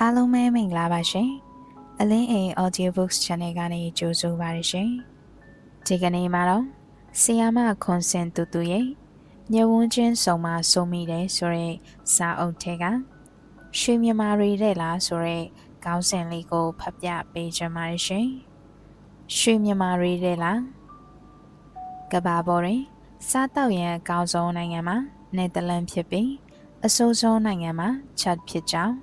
အားလုံးပဲမင်္ဂလာပါရှင်အလင်းအိမ် Audiobooks Channel ကနေကြိုဆိုပါရရှင်ဒီကနေ့မှာတော့ဆီယာမခွန်စင်တူတူရဲ့ညဝန်းချင်းစုံမဆုံးမိတယ်ဆိုတဲ့စာအုပ်ထဲကရွှေမြမာရီတဲ့လားဆိုတဲ့ခေါင်းစဉ်လေးကိုဖတ်ပြပေးချင်ပါတယ်ရှင်ရွှေမြမာရီတဲ့လားကဘာပေါ်တွင်စားတောက်ရန်အကောင်းဆုံးနိုင်ငံမှာနယ်သာလန်ဖြစ်ပြီးအဆိုးဆုံးနိုင်ငံမှာချက်ဖြစ်ကြောင်း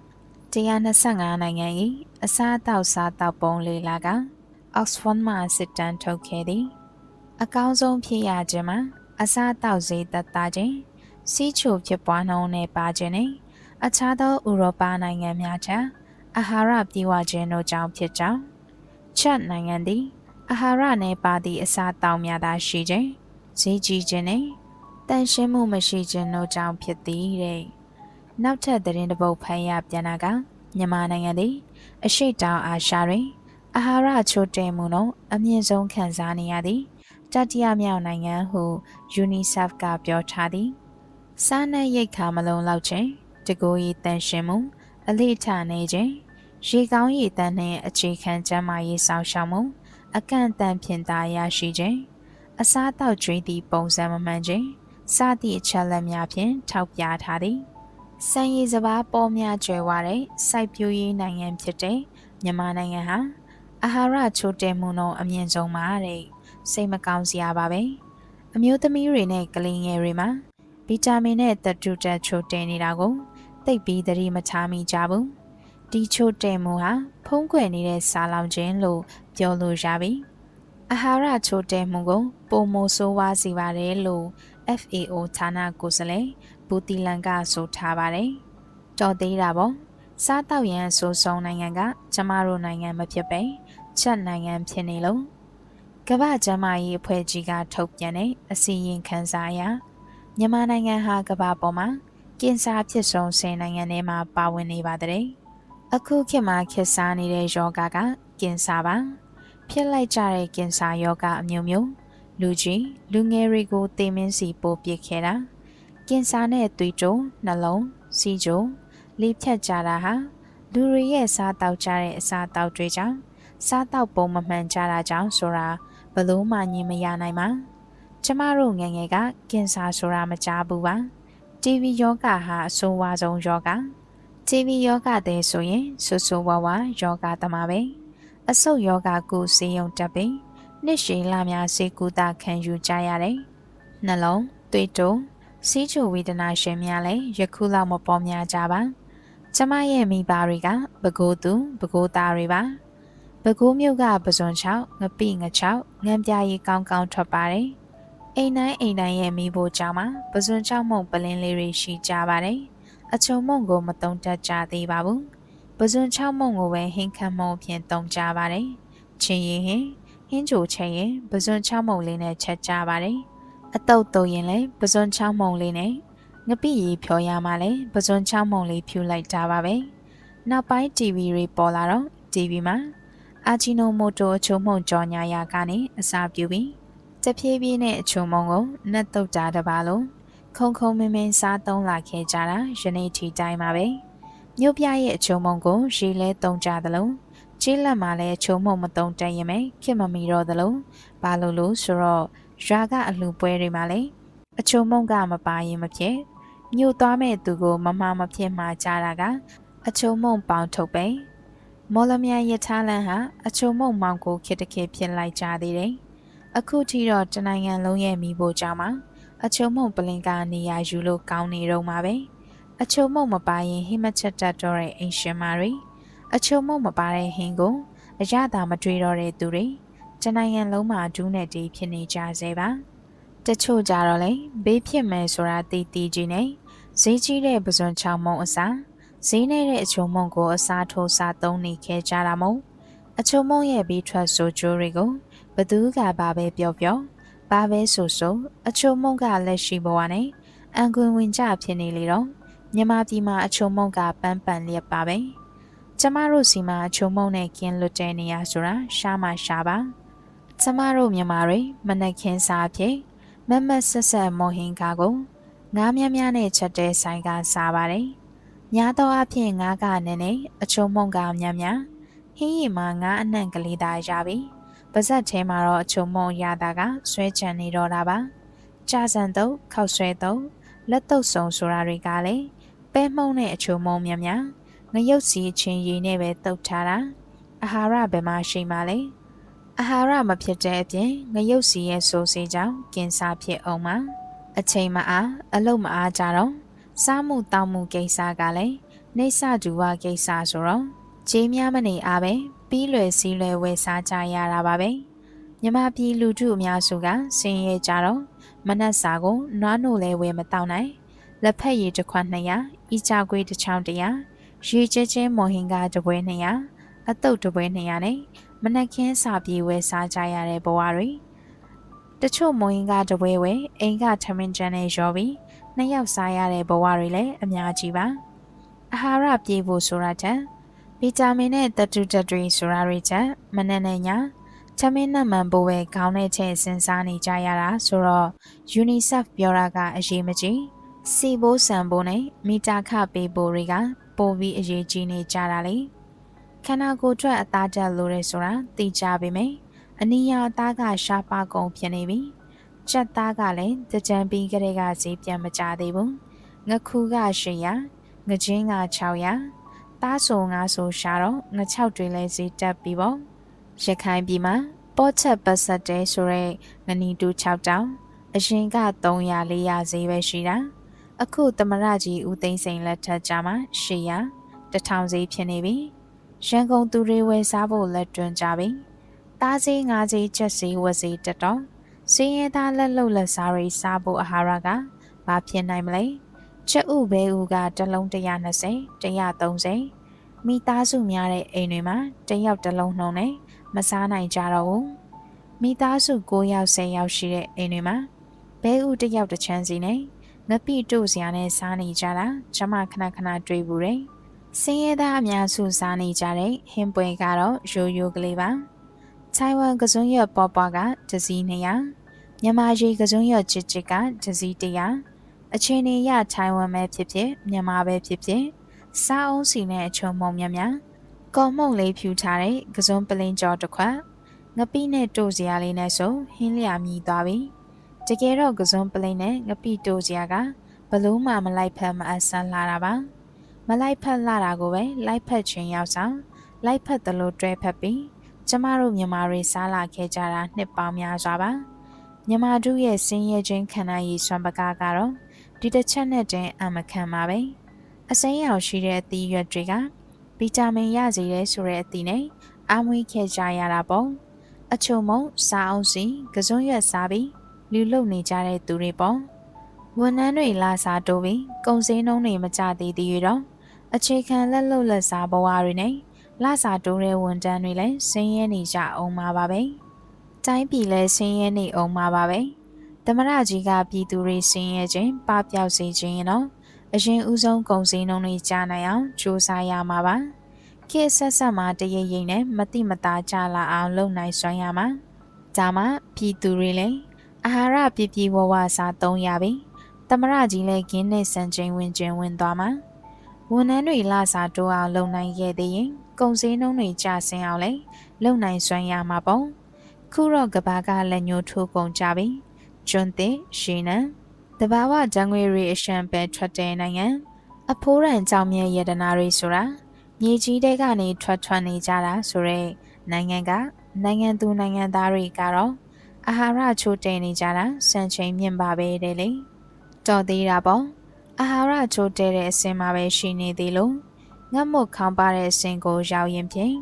125နိုင်ငံ၏အစားအသောက်စားတောက်ပုံလေးလာက Oxford မှစစ်တမ်းထုတ်ခဲ့သည် အကောင်းဆုံးဖြစ်ရခြင်းမှာအစားအသောက်ဈေးသက်သာခြင်းစီးချိုဖြစ်ပွားနှုန်းနဲ့ပါခြင်းနဲ့အခြားသောဥရောပနိုင်ငံများထက်အာဟာရပြေဝခြင်းတို့ကြောင့်ဖြစ်ကြောင်းချက်နိုင်ငံသည်အာဟာရနဲ့ပါသည့်အစားအသောက်များသာရှိခြင်းဈေးကြီးခြင်းနဲ့တန်ရှင်းမှုမရှိခြင်းတို့ကြောင့်ဖြစ်သည်တဲ့ နောက်ထပ်သတင်းတစ်ပုဒ်ဖတ်ရပြန်တာကမြန်မာနိုင်ငံသည်အရှိတောင်အာရှတွင်အာဟာရချို့တဲ့မှုနှုန်းအမြင့်ဆုံးခံစားနေရသည်တတိယမြောက်နိုင်ငံဟု UNICEF ကပြောထားသည်စားနပ်ရိက္ခာမလုံလောက်ခြင်းတကိုယ်ရည်တန်ရှင်းမှုအလေးထားနေခြင်းရေကောင်းရည်တန်နှင့်အခြေခံကျန်းမာရေးဆောင်ရှောက်မှုအကန့်အသတ်ဖြင့်သာရရှိခြင်းအစားအသောက်ကျွေးသည့်ပုံစံမမှန်ခြင်းစသည့်အချက်လက်များဖြင့်ထောက်ပြထားသည် စံရည်စပါးပေါ်များကျွယ်ဝတဲ့စိုက်ပျိုးရေးနိုင်ငံဖြစ်တဲ့မြန်မာနိုင်ငံဟာအာဟာရချို့တဲ့မှုနှုန်းအမြင့်ဆုံးပါတဲ့စိတ်မကောင်းစရာပါပဲအမျိုးသမီးတွေနဲ့ကလေးငယ်တွေမှာဗီတာမင်နဲ့သတ္တုတက်ချို့တဲ့နေတာကိုသိပ်ပြီးသတိမထားမိကြဘူးဒီချို့တဲ့မှုဟာဖုံးကွယ်နေတဲ့စာလောင်ခြင်းလို့ပြောလို့ရပြီ အာဟာရချို့တဲ့မှုကိုပုံမိုဆိုးဝါးစေပါတယ်လို့ FAO ဌာနကိုယ်စားလှယ်ဘူတီလန်ကဆိုထားပါတယ်တော်သေးတာပေါ့စားတောက်ရန်ဆိုဆုံးနိုင်ငံကကျမတို့နိုင်ငံမဖြစ်ပဲချက်နိုင်ငံဖြစ်နေလို့ကမ္ဘာ့ကျန်းမာရေးအဖွဲ့ကြီးကထုတ်ပြန်တဲ့အစီရင်ခံစာအရမြန်မာနိုင်ငံဟာကမ္ဘာပေါ်မှာကင်ဆာဖြစ်ဆုံးဆယ်နိုင်ငံထဲမှာပါဝင်နေပါတဲ့အခုခေတ်မှာခေတ်စားနေတဲ့ယောဂကကင်ဆာပါ ဖြစ်လိုက်ကြတဲ့ကင်ဆာယောဂအမျိုးမျိုးလူကြီးလူငယ်တွေကိုသေမင်းစီပို့ပစ်ခဲ့တာကင်ဆာနဲ့သွေးကြိုးနှလုံးစီးကြိုးလေဖြတ်ကြတာဟာလူတွေရဲ့စားတောက်ကြတဲ့အစားတောက်တွေကြောင့်စားတောက်ပုံမမှန်ကြတာကြောင့်ဆိုတာဘလို့မှညင်မရနိုင်ပါကျမတို့ငငယ်ကကင်ဆာဆိုတာမကြားဘူးပါ TV ယောဂဟာအဆိုးဝါးဆုံးယောဂ TV ယောဂတဲ့ဆိုရင်ဆူဆူဝါဝါယောဂသမားပဲ အဆုတ်ယောဂကိုစေယုံတက်ပြီးနှစ်ရှည်လများစေကူတာခံယူကြရတယ်နှလုံးသွေးတိုးစီးချိုဝေဒနာရှင်များလည်းယခုလောက်မပေါ်များကြပါကျမရဲ့မိဘတွေကဘကိုးသူဘကိုးသားတွေပါဘကိုးမြို့ကပဇွန်ချောက်ငပိငချောက်ငံပြားရီကောင်းကောင်းထွက်ပါတယ်အိမ်တိုင်းအိမ်တိုင်းရဲ့မိဖို့ကြောင့်မှာပဇွန်ချောက်မုံပလင်းလေးတွေရှိကြပါတယ်အချုံမုံကိုမတုံးတတ်ကြသေးပါဘူး ပဇွန်ချောက်မုံကိုပဲဟင်းခမ်းမုံဖြင့်တုံကြပါတယ်ချင်းရင်ဟင်းဟင်းချိုချက်ရင်ပဇွန်ချောက်မုံလေးနဲ့ချက်ကြပါတယ်အတုတ်တုံရင်လည်းပဇွန်ချောက်မုံလေးနဲ့ငပိရီဖြော်ရမှလည်းပဇွန်ချောင်းမုံလေးဖြူလိုက်တာပါပဲနောက်ပိုင်း TV တွေပေါ်လာတော့ TV မှာအာဂျီနိုမိုတိုအချုံမုံကြော်ညာရာကနေအစာပြုပြီးတဖြည်းဖြည်းနဲ့အချုံမုံကိုနှက်တုတ်တာတပါလို့ခုံခုံမင်းမင်းစားသုံးလာခဲ့ကြတာယနေ့ထိတိုင်းပါပဲ မြို့ပြရဲ့အချုံမုံကိုရေလဲသုံးကြသလိုကြီးလက်မှာလည်းချုံမုံမသုံးတတ်ရင်ပဲခင်မမီတော့သလိုဘာလို့လို့ဆိုတော့ရွာကအလှပွဲတွေမှာလည်းအချုံမုံကမပါရင်မဖြစ်ညှို့သွားမဲ့သူကိုမမမဖြစ်မှကြတာကအချုံမုံပေါင်ထုတ်ပဲမော်လမြိုင်ရထားလန်းဟာအချုံမုံမောင်ကိုခစ်တခေဖြစ်လိုက်ကြသေးတယ်အခုထိတော့တနိုင်ငံလုံးရဲ့မိဖို့ကြောင့်မှာအချုံမုံပလင်ကနေရာယူလို့ကောင်းနေတော့မှာပဲ အချုံမုံမပါရင်ဟိမချက်တတ်တော့တဲ့အိမ်ရှင်မာတွေအချုံမုံမပါတဲ့ဟင်းကိုအရသာမတွေ့တော့တဲ့သူတွေတနိုင်ငံလုံးမှာဒူးနဲ့တီးဖြစ်နေကြစေပါတချို့ကြတော့လေဘေးဖြစ်မယ်ဆိုတာတီးတီးကြီးနေဈေးကြီးတဲ့ပဇွန်ချောင်းမုံအစားဈေးနဲ့တဲ့အချုံမုံကိုအစားထိုးစားသုံးနေခဲ့ကြတာမို့အချုံမုံရဲ့ဘေးထွက်ဆိုကြိုးတွေကိုဘသူကဘာပဲပြောပြောဘာပဲဆိုဆိုအချုံမုံကလက်ရှိဘဝနဲ့အန်ကွင်ဝင်ကြဖြစ်နေလေတော့ မြမပြည်မှာအချုံမုံကပန်းပန်လျက်ပါပဲကျမတို့စီမှာအချုံမုံနဲ့ကင်းလွတ်တဲ့နေရဆိုတာရှားမှရှားပါကျမတို့မြန်မာတွေမနက်ခင်းစားဖြစ်မမတ်ဆက်ဆက်မော်ဟင်ကားကိုငားများများနဲ့ချက်တဲ့ဆိုင်ကစားပါတယ်။များသောအားဖြင့်ငါးကနည်းနည်းအချုံမုံကများများဟင်းရီမှာငါးအနှံ့ကလေးသာရပြီပါဇက်ထဲမှာတော့အချုံမုံရတာကဆွဲချန်နေတော့တာပါကြာစံတော့ခောက်ဆွဲတော့လက်တော့စုံဆိုတာတွေကလည်း ပဲမှုံနဲ့အချုံမုံများများငရုတ်စီချင်းရည်နဲ့ပဲတုတ်ထားတာအာဟာရဘယ်မှာရှိမှလဲအာဟာရမဖြစ်တဲ့အပြင်ငရုတ်စီရဲ့ဆိုစေကြောင့်ကင်ဆာဖြစ်အောင်မှာအချိန်မအားအလုတ်မအားကြတော့စားမှုတောက်မှုကိစ္စကလည်းနေဆဒူဝကိစ္စဆိုတော့ဂျေးများမနေအားပဲပြီးလွယ်စည်းလွယ်ဝယ်စားကြရတာပါပဲမြမပြည်လူထုအများစုကဆင်းရဲကြတော့မနက်စာကိုနွားနိုလဲဝယ်မတောက်နိုင် လက်ဖက်ရည်တစ်ခွက်200ဤကြကွေးတစ်ချောင်း100ရေကျဲကျဲမော်ဟင်ကတပွဲ200အတုပ်တပွဲ200နဲ့မနက်ခင်းစာပြေဝယ်စားကြရတဲ့ဘဝတွေတချို့မော်ဟင်ကတပွဲဝယ်အိမ်ကထမင်းကျန်နဲ့ရောပြီးနှစ်ယောက်စားရတဲ့ဘဝတွေလည်းအများကြီးပါအာဟာရပြေဖို့ဆိုတာတဲ့ဗီတာမင်နဲ့သတ္တုဓာတ်တွေဆိုတာတွေချက်မနဲ့နဲ့ညာချမင်းနမှန်ပိုးပဲခေါင်းနဲ့ချက်စဉ်းစားနေကြရတာဆိုတော့ UNICEF ပြောတာကအရေးမကြီး စီဘိုးဆန်ဘိုးနဲ့မီတာခပေးဖို့တွေကပိုပြီးအရေးကြီးနေကြတာလေခန္ဓာကိုယ်အတွက်အသားတက်လို့ရဲဆိုတာသိကြပေမယ့်အနီးရအသားကရှားပါကုန်ဖြစ်နေပြီချက်သားကလည်းကြကြံပြီးကလေးကဈေးပြန်မကြသေးဘူးငခုက800ငချင်းက600သားဆိုငါဆိုရှာတော့ငချောက်တွေလည်းဈေးတက်ပြီပေါ့ရခိုင်ပြည်မှာပေါ့ချက်ပတ်ဆက်တဲဆိုရဲငနီတူ6တောင်အရင်က300 400ဈေးပဲရှိတာ အခုသမရကြီးဦးသိန်းစိန်လက်ထက်ကြမှာ800 1000ဈေးဖြစ်နေပြီရန်ကုန်သူတွေဝယ်စားဖို့လက်တွန်းကြပြီသားဈေးငါးဈေးချက်ဈေးဝက်ဈေးတက်တော့စင်းရဲသားလက်လုံလက်စားတွေစားဖို့အာဟာရကဘာဖြစ်နိုင်မလဲချက်ဥဘဲဥကတလုံး120 130မိသားစုများတဲ့အိမ်တွေမှာတယောက်တစ်လုံးနှုံနဲ့မစားနိုင်ကြတော့ဘူးမိသားစု9ယောက်10ယောက်ရှိတဲ့အိမ်တွေမှာဘဲဥတစ်ယောက်တစ်ချမ်းစီနဲ့ ငပိတို့စရာနဲ့စားနေကြတာကျွန်မခဏခဏတွေ့ဘူးတယ်စင်းရဲသားအများစုစားနေကြတဲ့ဟင်းပွဲကတော့ရိုးရိုးကလေးပါထိုင်ဝမ်ကစွန်းရွက်ပေါ်ပွားကဒစီ200မြန်မာရေကစုံရော့ချစ်ချစ်ကဒစီတရားအချင်းနေရထိုင်ဝမ်ပဲဖြစ်ဖြစ်မြန်မာပဲဖြစ်ဖြစ်စားအုံးစီနဲ့အချုံမုံများများကော်မုံလေးဖြူထားတဲ့ကစုံပလင်းကြော်တစ်ခွက်ငပိနဲ့တို့စရာလေးနဲ့ဆိုဟင်းလျာမြည်သွားပြီ တကယ်တော့ကစုံပလင်းနဲ့ငပိတို့စရာကဘလို့မှမလိုက်ဖက်မအဆန်းလာတာပါမလိုက်ဖက်လာတာကိုပဲလိုက်ဖက်ခြင်းရောက်ဆောင်လိုက်ဖက်သလိုတွဲဖက်ပြီးကျမတို့မြန်မာတွေစားလာခဲ့ကြတာနှစ်ပေါင်းများစွာပါမြမတို့ရဲ့ဆင်းရဲခြင်းခံနိုင်ရည်စွမ်းပကားကတော့ဒီတစ်ချက်နဲ့တင်အမခံပါပဲအစိမ်းရောင်ရှိတဲ့အသီးရွက်တွေကဗီတာမင်ရစေတဲ့ဆိုတဲ့အသီးနဲ့အမွေးခဲ့ကြရတာပေါ့အချုံမုံစားအောင်စီကစုံရွက်စားပြီး လူလုံနေကြတဲ့သူတွေပေါ့ဝန်ထမ်းတွေလာစားတိုးပြီးကုန်စည်နှုန်းတွေမကြသေးသေးရတော့အခြေခံလက်လုံလက်စားဘဝတွေနဲ့လာစားတိုးတဲ့ဝန်ထမ်းတွေလည်းဆင်းရဲနေကြအောင်ပါပါပဲ။တိုင်းပြည်လဲဆင်းရဲနေအောင်မှာပါပဲသမရကြီးကပြည်သူတွေဆင်းရဲခြင်းပပျောက်စေခြင်းရင်တော့အရင်ဦးဆုံးကုန်စည်နှုန်းတွေကြားနိုင်အောင်စူးစမ်းရမှာပါခေတ်ဆက်ဆက်မှာတရရိပ်နဲ့မတိမတာကြလာအောင်လုပ်နိုင်စွမ်းရမှာဒါမှပြည်သူတွေလည်း အာဟာရပြည့်ပြည့်ဝဝစားသုံးရပြီသမရကြီးလည်းဂင်းနဲ့စံချိန်ဝင်ကျင်ဝင်သွားမှာဝန်ထမ်းတွေလစာတိုးအောင်လုပ်နိုင်ခဲ့သေးရင်ကုန်စည်နှုန်းတွေကျဆင်းအောင်လည်းလုပ်နိုင်စွမ်းရမှာပေါ့ခုတော့ကဘာကလက်ညှိုးထိုးကုန်ကြပြီကျွန်းသစ်ရှင်းနံတဘာဝဓာငွေတွေအရှံပဲထွက်တဲ့နိုင်ငံအဖိုးရန်ကြောင်မြဲရတနာတွေဆိုတာမြေကြီးတဲကနေထွက်ထွက်နေကြတာဆိုရဲနိုင်ငံကနိုင်ငံသူနိုင်ငံသားတွေကတော့ အာဟာရချိုးတဲနေကြတာစံချိန်မြင့်ပါပဲတဲ့လေတော်သေးတာပေါ့အာဟာရချိုးတဲတဲ့အစင်မှာပဲရှိနေသေးလို့ငတ်မွတ်ခေါင်းပါတဲ့အစင်ကိုရောက်ရင်ဖြင့်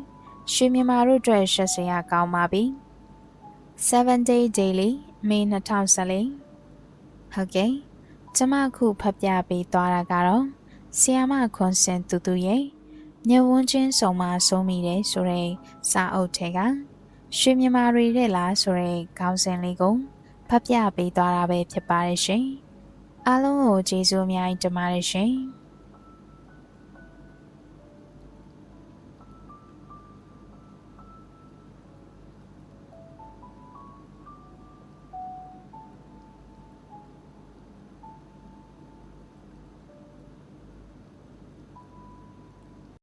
ရွှေမြန်မာတို့အတွက်ရှက်စရာကောင်းပါပြီ။7 day daily မေ2014ဟုတ်ကဲ့ကျမခုဖတ်ပြပေးသွားတာကတော့ဆီယာမခွန်စင်တူတူရဲ့မြဝန်းချင်းစုံမဆုံးမိတယ်ဆိုတဲ့စာအုပ်ထဲက ရွှေမြမာတွေတဲ့လားဆိုတဲ့ခေါင်းစဉ်လေးကိုဖတ်ပြပေးသွားတာပဲဖြစ်ပါတယ်ရှင်အားလုံးကိုကျေးဇူးအများကြီးတင်ပါတယ်ရှင်